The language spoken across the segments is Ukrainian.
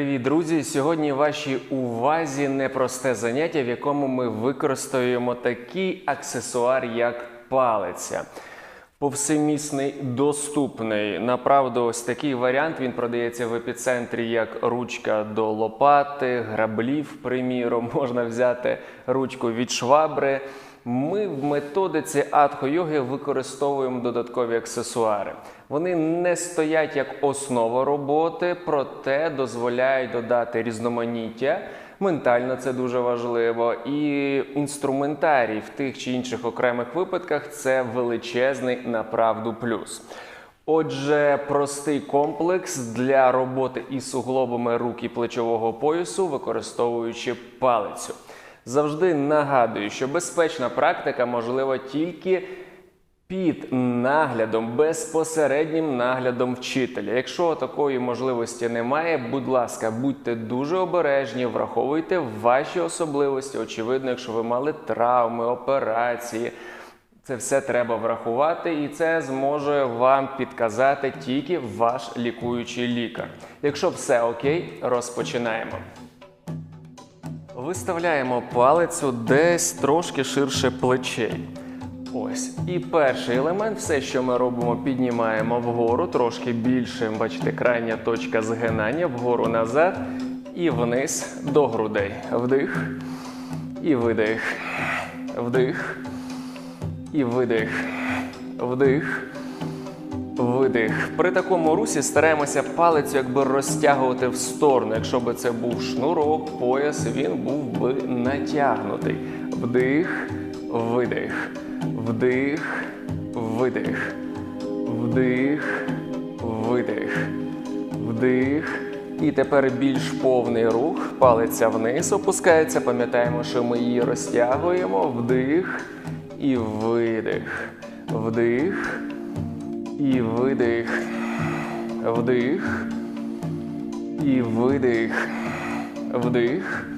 Привіт, друзі! Сьогодні вашій увазі непросте заняття, в якому ми використовуємо такий аксесуар, як палиця. Повсемісний, доступний. Направду, ось такий варіант він продається в епіцентрі як ручка до лопати, граблів, приміром, можна взяти ручку від швабри. Ми в методиці атхо-йоги використовуємо додаткові аксесуари. Вони не стоять як основа роботи, проте дозволяють додати різноманіття. Ментально це дуже важливо. І інструментарій в тих чи інших окремих випадках це величезний направду плюс. Отже, простий комплекс для роботи із суглобами рук і плечового поясу, використовуючи палицю. Завжди нагадую, що безпечна практика можлива тільки під наглядом, безпосереднім наглядом вчителя. Якщо такої можливості немає, будь ласка, будьте дуже обережні, враховуйте ваші особливості. Очевидно, якщо ви мали травми, операції. Це все треба врахувати, і це зможе вам підказати тільки ваш лікуючий лікар. Якщо все окей, розпочинаємо. Виставляємо палицю десь трошки ширше плечей. Ось. І перший елемент, все, що ми робимо, піднімаємо вгору, трошки більше, бачите, крайня точка згинання, вгору назад і вниз до грудей. Вдих і видих. Вдих і видих. Вдих. Видих. При такому русі стараємося палицю якби розтягувати в сторону. Якщо би це був шнурок, пояс, він був би натягнутий. Вдих, видих. Вдих, видих. Вдих, видих. Вдих. І тепер більш повний рух. Палиця вниз опускається. Пам'ятаємо, що ми її розтягуємо. Вдих і видих. Вдих. І видих. Вдих. І видих. Вдих.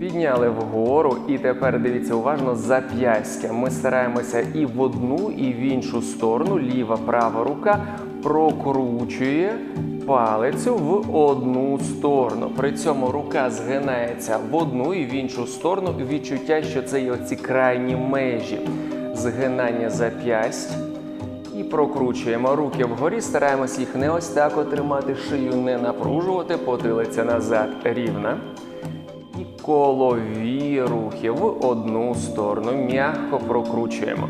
Підняли вгору. І тепер дивіться уважно зап'ястя. Ми стараємося і в одну, і в іншу сторону. Ліва, права рука прокручує палицю в одну сторону. При цьому рука згинається в одну і в іншу сторону. Відчуття, що це є оці крайні межі. Згинання зап'ясть. І прокручуємо руки вгорі, стараємось їх не ось так отримати, шию не напружувати, потилиця назад рівна. І колові рухи в одну сторону. М'яко прокручуємо.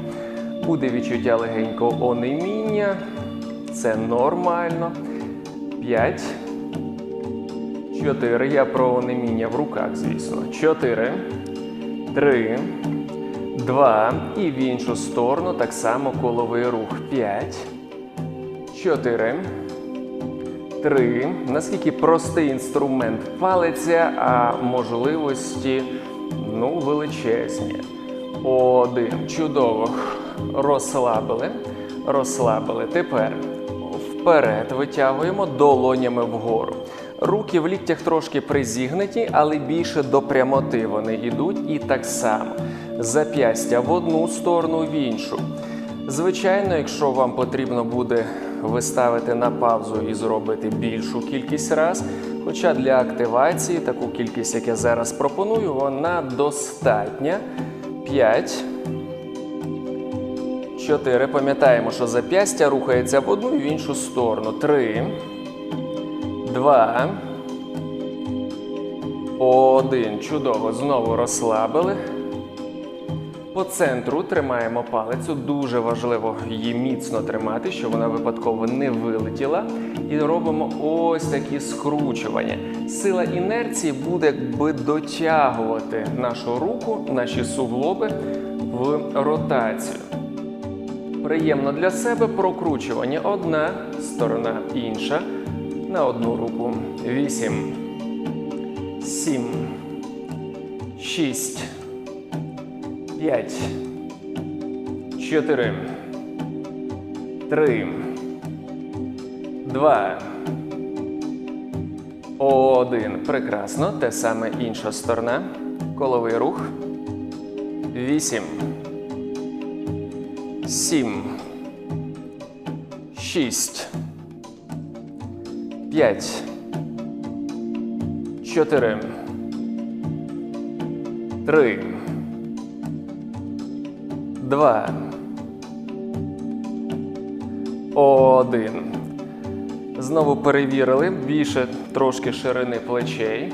Буде відчуття легенького онеміння. Це нормально. П'ять. Чотири. Я про онеміння в руках, звісно. Чотири. Три. Два. І в іншу сторону так само коловий рух. П'ять. Чотири. Три. Наскільки простий інструмент палиця, а можливості ну, величезні. Один. Чудово. Розслабили. Розслабили. Тепер вперед витягуємо долонями вгору. Руки в ліктях трошки призігнуті, але більше до прямоти вони йдуть і так само. Зап'ястя в одну сторону, в іншу. Звичайно, якщо вам потрібно буде виставити на паузу і зробити більшу кількість раз, хоча для активації таку кількість, як я зараз пропоную, вона достатня. 5. 4. Пам'ятаємо, що зап'ястя рухається в одну і в іншу сторону. 3. 2. 1. Чудово. Знову розслабили. По центру тримаємо палицю. Дуже важливо її міцно тримати, щоб вона випадково не вилетіла. І робимо ось такі скручування. Сила інерції буде якби дотягувати нашу руку, наші суглоби в ротацію. Приємно для себе прокручування. Одна сторона, інша. На одну руку. Вісім. Сім. Шість. П'ять. Чотири. Три. Два. Один. Прекрасно. Те саме інша сторона. Коловий рух. Вісім. Сім. Шість. П'ять. чотири, три, два, один. Знову перевірили більше трошки ширини плечей.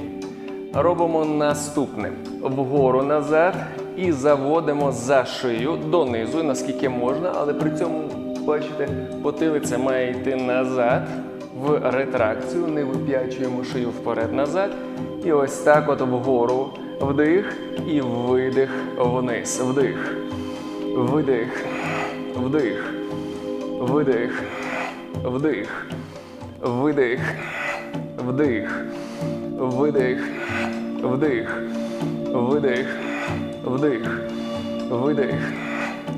Робимо наступне: вгору назад і заводимо за шию донизу, наскільки можна, але при цьому, бачите, потилиця має йти назад в ретракцію, не вип'ячуємо шию вперед-назад. І ось так от вгору. Вдих і видих вниз. Вдих, видих, вдих, видих, вдих, видих, вдих, видих, вдих, видих, вдих, видих,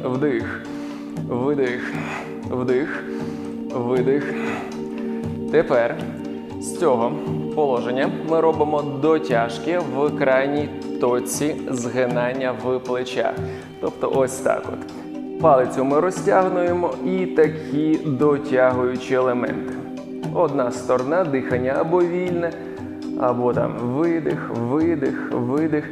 вдих, видих, вдих, видих. Тепер з цього положення ми робимо дотяжки в крайній точці згинання в плечах. Тобто ось так от. Палицю ми розтягнуємо і такі дотягуючі елементи. Одна сторона, дихання або вільне, або там видих, видих, видих.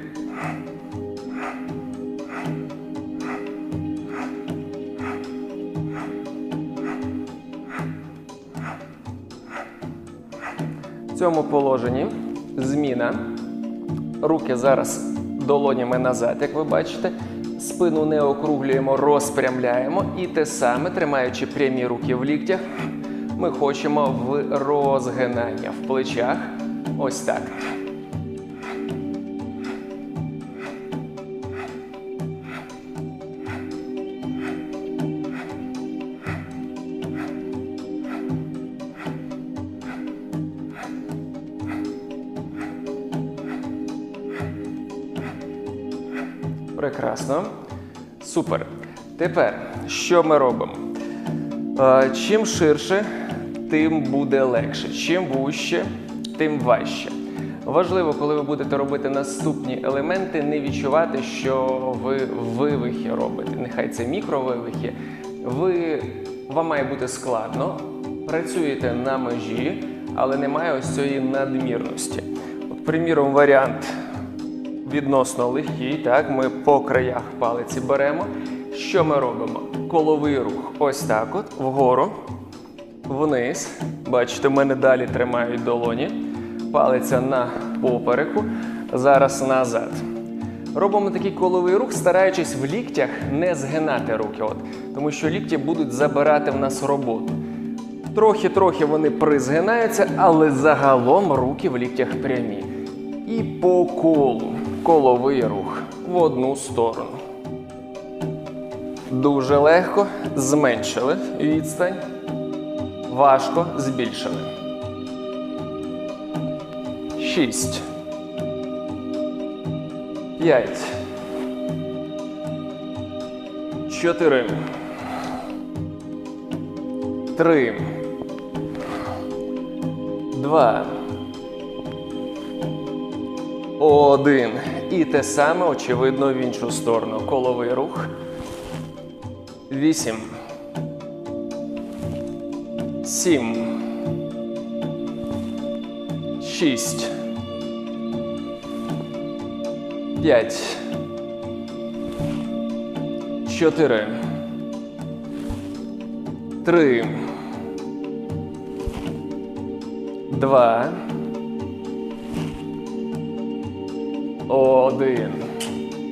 В цьому положенні зміна. Руки зараз долонями назад, як ви бачите. Спину не округлюємо, розпрямляємо. І те саме, тримаючи прямі руки в ліктях, ми хочемо в розгинання в плечах. Ось так. Прекрасно. Супер. Тепер, що ми робимо? Чим ширше, тим буде легше. Чим вужче, тим важче. Важливо, коли ви будете робити наступні елементи, не відчувати, що ви вивихи робите. Нехай це мікровивихи. Ви, вам має бути складно, працюєте на межі, але немає ось цієї надмірності. От, приміром, варіант відносно легкий. Так, ми по краях палиці беремо. Що ми робимо? Коловий рух. Ось так от, вгору, вниз. Бачите, мене далі тримають долоні. Палиця на попереку. Зараз назад. Робимо такий коловий рух, стараючись в ліктях не згинати руки. От, тому що лікті будуть забирати в нас роботу. Трохи-трохи вони призгинаються, але загалом руки в ліктях прямі. І по колу коловий рух в одну сторону. Дуже легко зменшили відстань. Важко збільшили. Шість. П'ять. Чотири. Три. Два. Один. І те саме, очевидно, в іншу сторону. Коловий рух. Вісім. Сім. Шість. П'ять. Чотири. Три. Два. Один.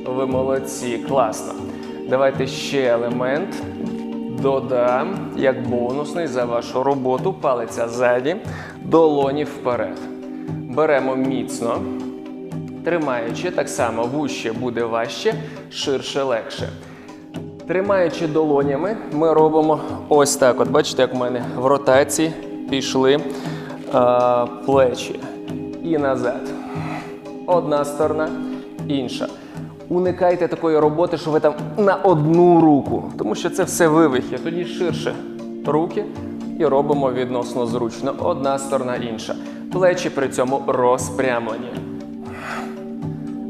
Ви молодці, класно. Давайте ще елемент. Додам як бонусний за вашу роботу. Палиця ззаді, долоні вперед. Беремо міцно, тримаючи, так само вуще буде важче, ширше легше. Тримаючи долонями, ми робимо ось так. От бачите, як в мене в ротації пішли а, плечі. І назад. Одна сторона, інша. Уникайте такої роботи, що ви там на одну руку, тому що це все вивихи. Тоді ширше руки і робимо відносно зручно. Одна сторона, інша. Плечі при цьому розпрямлені.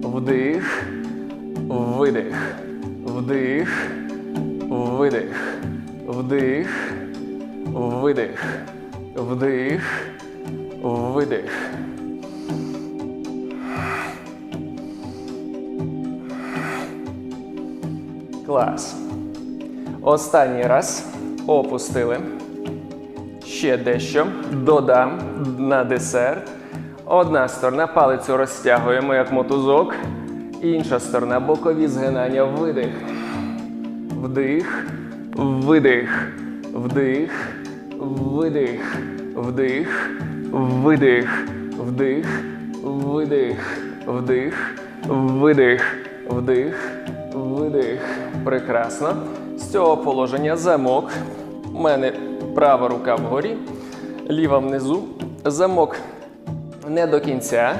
Вдих, видих, вдих, видих, вдих, видих, вдих, видих. Клас. Останній раз. Опустили. Ще дещо. Додам на десерт. Одна сторона палицю розтягуємо як мотузок. Інша сторона бокові згинання. Видих. Вдих. Видих. Вдих. Видих. Вдих. Видих. Вдих. Видих. Вдих. Видих. Вдих. Видих. Прекрасно. З цього положення замок. У мене права рука вгорі, ліва внизу. Замок не до кінця.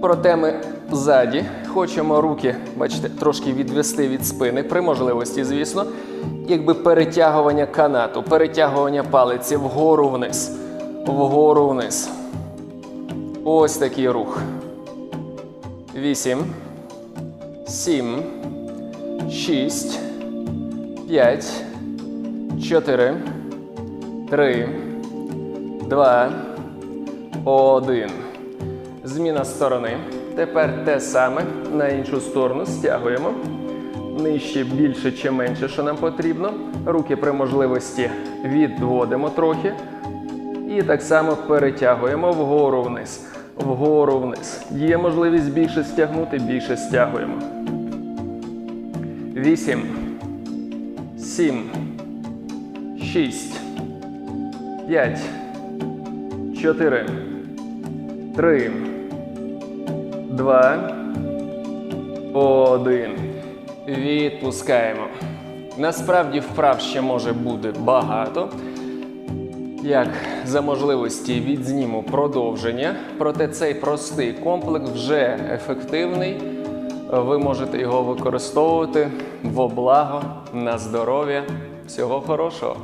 Проте ми ззаді хочемо руки, бачите, трошки відвести від спини, при можливості, звісно, якби перетягування канату, перетягування палиці вгору вниз, вгору вниз. Ось такий рух. Вісім, сім, шість, п'ять, чотири, три, два, один. Зміна сторони. Тепер те саме на іншу сторону стягуємо. Нижче більше чи менше, що нам потрібно. Руки при можливості відводимо трохи. І так само перетягуємо вгору вниз. Вгору вниз. Є можливість більше стягнути, більше стягуємо. Вісім. Сім. Шість. П'ять. Чотири. Три. Два. Один. Відпускаємо. Насправді вправ ще може бути багато. Як за можливості відзніму продовження, проте цей простий комплекс вже ефективний. Ви можете його використовувати во благо, на здоров'я. Всього хорошого!